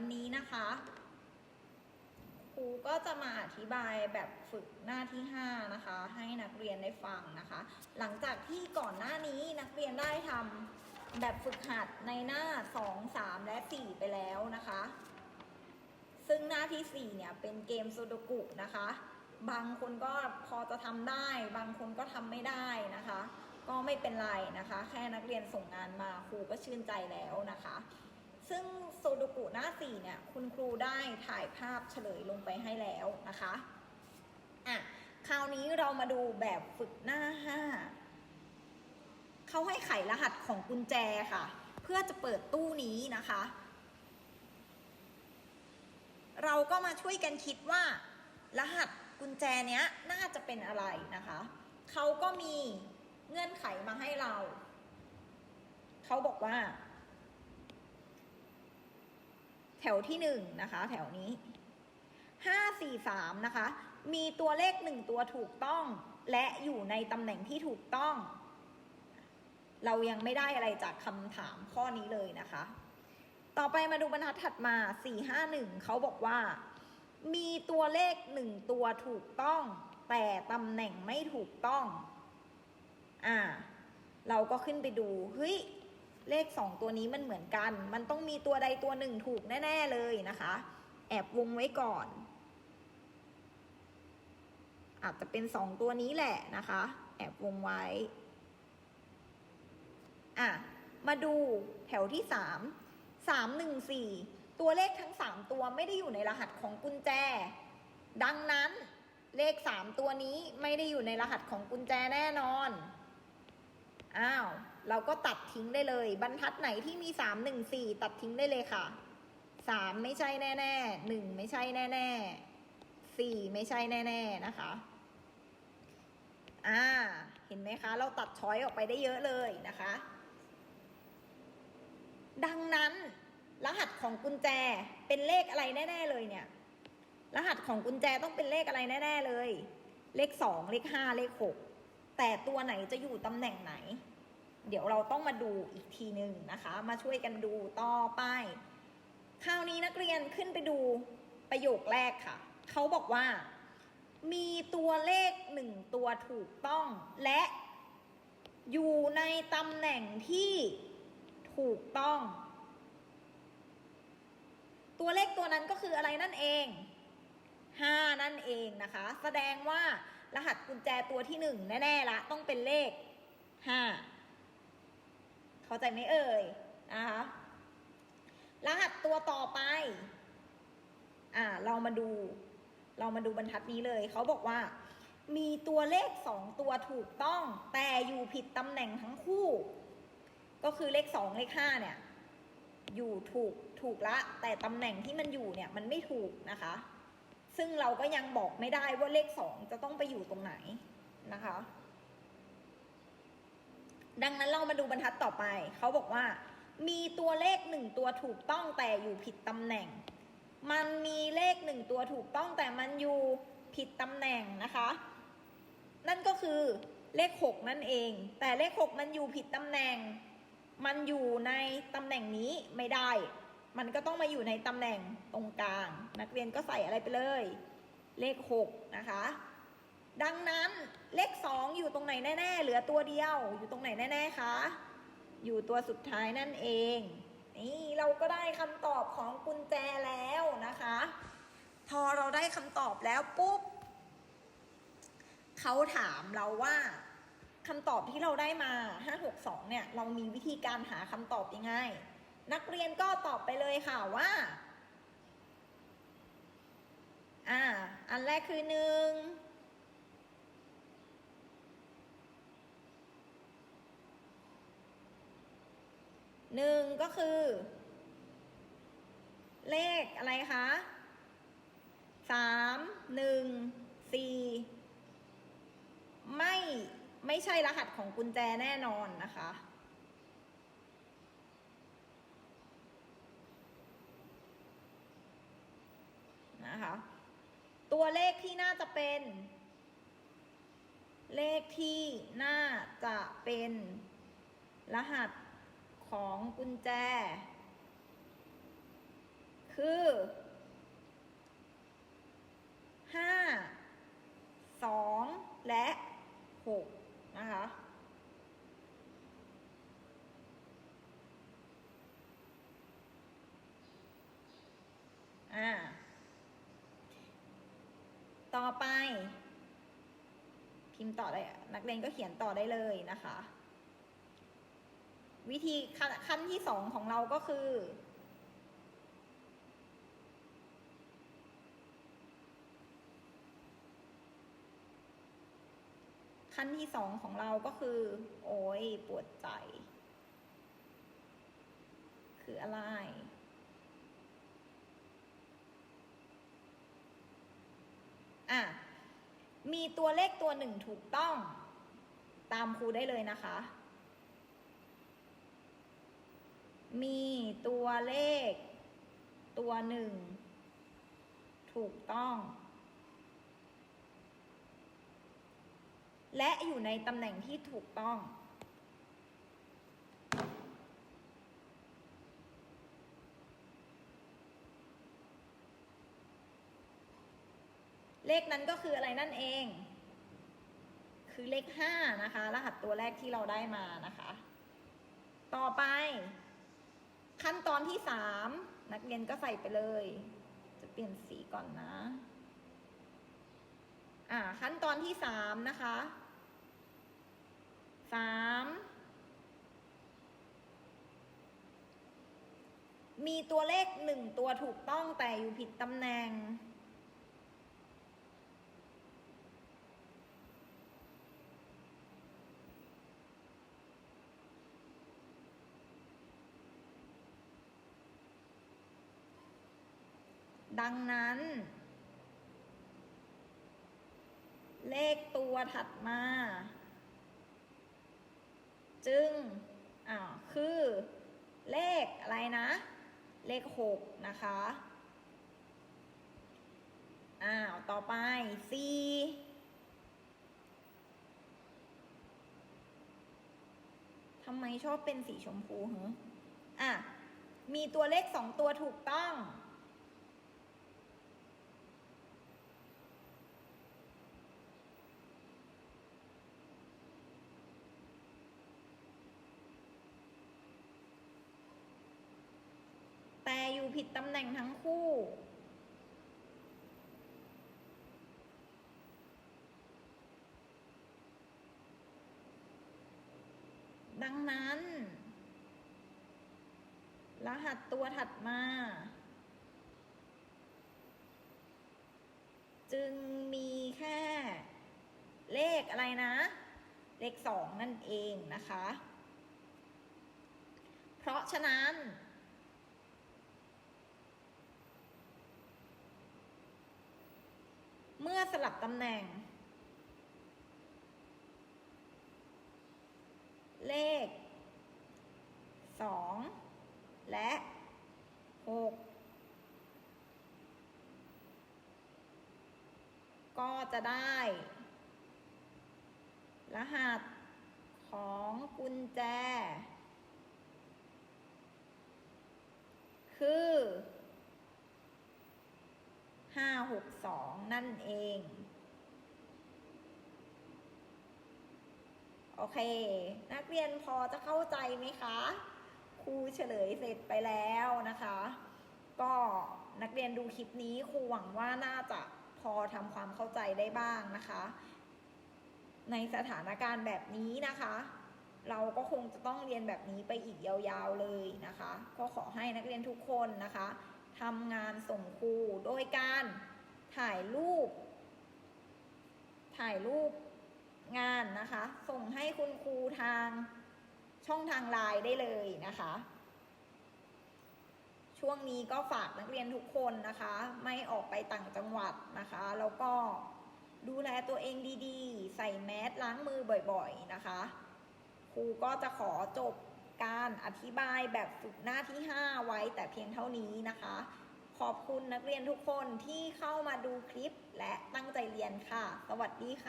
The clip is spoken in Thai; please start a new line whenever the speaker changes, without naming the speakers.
วันนี้นะคะครูก็จะมาอธิบายแบบฝึกหน้าที่ 5 นะคะ ให้นักเรียนได้ฟังนะคะ หลังจากที่ก่อนหน้านี้นักเรียนได้ทำแบบฝึกหัดในหน้า 2 3 และ 4 ไปแล้วนะคะ ซึ่งหน้าที่ 4 เนี่ยเป็นเกมซโดกุนะคะ บางคนก็พอจะทำได้ บางคนก็ทำไม่ได้นะคะ ก็ไม่เป็นไรนะคะ แค่นักเรียนส่งงานมาครูก็ชื่นใจแล้วนะคะ ซึ่งโซโดกุหน้า4เนี่ยคุณครูได้ถ่ายภาพเฉลยลงไปให้แล้วนะคะอะคราวนี้เรามาดูแบบฝึกหน้า5เขาให้ไขรหัสของกุญแจค่ะ เพื่อจะเปิดตู้นี้นะคะ เราก็มาช่วยกันคิดว่า รหัสกุญแจเนี้ยน่าจะเป็นอะไรนะคะเขาก็มีเงื่อนไขมาให้เรา เขาบอกว่า แถวที่หนึ่งนะคะ แถวนี้ห้าสี่สามนะคะ มีตัวเลขหนึ่งตัวถูกต้อง และอยู่ในตำแหน่งที่ถูกต้อง เรายังไม่ได้อะไรจากคำถามข้อนี้เลยนะคะ ต่อไปมาดูบรรทัดถัดมา451เขาบอกว่า มีตัวเลขหนึ่งตัวถูกต้อง แต่ตำแหน่งไม่ถูกต้อง อ่า เราก็ขึ้นไปดู เฮ้ย เลขสองตัวนี้มันเหมือนกัน มันต้องมีตัวใดตัวหนึ่งถูกแน่ ๆ เลยนะคะ แอบวงไว้ก่อน อาจจะเป็นสองตัวนี้แหละนะคะ แอบวงไว้ อะ มาดูแถวที่สามสามหนึ่งสี่ตัวเลขทั้งสามตัวไม่ได้อยู่ในรหัสของกุญแจ ดังนั้นเลขสามตัวนี้ไม่ได้อยู่ในรหัสของกุญแจแน่นอน อ้าว เราก็ตัดทิ้งได้เลย บรรทัดไหนที่มีสามหนึ่งสี่ตัดทิ้งได้เลยค่ะสามไม่ใช่แน่ๆหนึ่งไม่ใช่แน่ๆสี่ไม่ใช่แน่ ๆ นะคะ อ่า เห็นไหมคะ เราตัดช้อยออกไปได้เยอะเลยนะคะ ดังนั้น รหัสของกุญแจเป็นเลขอะไรแน่ ๆ เลยเนี่ย รหัสของกุญแจต้องเป็นเลขอะไรแน่ ๆ เลย เลขสองเลขห้าเลขหก แต่ตัวไหนจะอยู่ตำแหน่งไหน เดี๋ยวเราต้องมาดูอีกทีหนึ่งนะคะ มาช่วยกันดูต่อไป คราวนี้นักเรียนขึ้นไปดูประโยคแรกค่ะ เขาบอกว่า มีตัวเลขหนึ่งตัวถูกต้องและอยู่ในตำแหน่งที่ถูกต้อง ตัวเลขตัวนั้นก็คืออะไรนั่นเองห้านั่นเองนะคะ แสดงว่า รหัสกุญแจตัวที่หนึ่งแน่ๆละต้องเป็นเลขห้าเข้าใจไหมเอ่ยนะคะรหัสตัวต่อไป อ่า เรามาดู เรามาดูบรรทัดนี้เลย เขาบอกว่า มีตัวเลขสองตัวถูกต้อง แต่อยู่ผิดตำแหน่งทั้งคู่ ก็คือเลขสองเลขห้าเนี่ย อยู่ถูกถูกละ แต่ตำแหน่งที่มันอยู่เนี่ย มันไม่ถูกนะคะ ซึ่งเราก็ยังบอกไม่ได้ว่าเลขสองจะต้องไปอยู่ตรงไหนนะคะ ดังนั้นเรามาดูบรรทัดต่อไป เขาบอกว่า มีตัวเลขหนึ่งตัวถูกต้องแต่อยู่ผิดตำแหน่ง มันมีเลขหนึ่งตัวถูกต้องแต่มันอยู่ผิดตำแหน่งนะคะ นั่นก็คือเลขหกนั่นเอง แต่เลขหกมันอยู่ผิดตำแหน่ง มันอยู่ในตำแหน่งนี้ไม่ได้ มันก็ต้องมาอยู่ในตำแหน่งตรงกลาง นักเรียนก็ใส่อะไรไปเลย เลขหกนะคะ ดังนั้นเลขสองอยู่ตรงไหนแน่ ๆ เหลือตัวเดียว อยู่ตรงไหนแน่ ๆ คะ อยู่ตัวสุดท้ายนั่นเอง นี่เราก็ได้คำตอบของกุญแจแล้วนะคะ พอเราได้คำตอบแล้วปุ๊บเขาถามเราว่าคำตอบที่เราได้มา 562 เนี่ย เรามีวิธีการหาคำตอบยังไง นักเรียนก็ตอบไปเลยค่ะว่าอ่าอันแรกคือหนึ่งหนึ่งก็คือ เลขอะไรคะสามหนึ่งสี่ไม่ไม่ใช่รหัสของกุญแจแน่นอนนะคะ นะคะ ตัวเลขที่น่าจะเป็น เลขที่น่าจะเป็น รหัสของกุญแจคคือห้าสองและหกนะคะ อ่า ต่อไป พิมพ์ต่อได้ นักเรียนก็เขียนต่อได้เลยนะคะ วิธีขั้นขั้นที่สองของเราก็คือ ขั้นที่สองของเราก็คือ โอ้ยปวดใจ คืออะไร อะมีตัวเลขตัวหนึ่งถูกต้อง ตามครูได้เลยนะคะ มีตัวเลข ตัวหนึ่งถูกต้อง และอยู่ในตำแหน่งที่ถูกต้อง เลขนั้นก็คืออะไรนั่นเอง คือเลขห้านะคะ รหัสตัวแรกที่เราได้มานะคะ ต่อไป ขั้นตอนที่สามนักเรียนก็ใส่ไปเลย จะเปลี่ยนสีก่อนนะ อ่า ขั้นตอนที่สามนะคะสามมีตัวเลขหนึ่งตัวถูกต้องแต่อยู่ผิดตำแหน่ง ดังนั้น เลขตัวถัดมา จึงอ่าคือเลขอะไรนะ เลขหกนะคะอ้าว ต่อไป C ทำไมชอบเป็นสีชมพูเหรออะ มีตัวเลขสองตัวถูกต้อง แต่ อยู่ผิดตำแหน่งทั้งคู่ ดังนั้น รหัสตัวถัดมา จึงมีแค่ เลขอะไรนะ เลขสองนั่นเองนะคะ เพราะฉะนั้น เมื่อสลับตำแหน่ง เลขสองและหกก็จะได้ รหัสของกุญแจ คือ ห้าหกสองนั่นเอง โอเค นักเรียนพอจะเข้าใจไหมคะครูเฉลยเสร็จไปแล้วนะคะ ก็นักเรียนดูคลิปนี้ครูหวังว่าน่าจะพอทำความเข้าใจได้บ้างนะคะ ในสถานการณ์แบบนี้นะคะ เราก็คงจะต้องเรียนแบบนี้ไปอีกยาวๆเลยนะคะ ก็ขอให้นักเรียนทุกคนนะคะ ทำงานส่งครูโดยการถ่ายรูป ถ่ายรูปงานนะคะ ส่งให้คุณครูทางช่องทางไลน์ได้เลยนะคะ ช่วงนี้ก็ฝากนักเรียนทุกคนนะคะ ไม่ออกไปต่างจังหวัดนะคะ แล้วก็ดูแลตัวเองดีๆ ใส่แมสล้างมือบ่อยๆนะคะ ครูก็จะขอจบ การอธิบายแบบฝึกหน้าที่ 5 ไว้แต่เพียงเท่านี้นะคะ ขอบคุณนักเรียนทุกคนที่เข้ามาดูคลิปและตั้งใจเรียนค่ะ สวัสดีค่ะ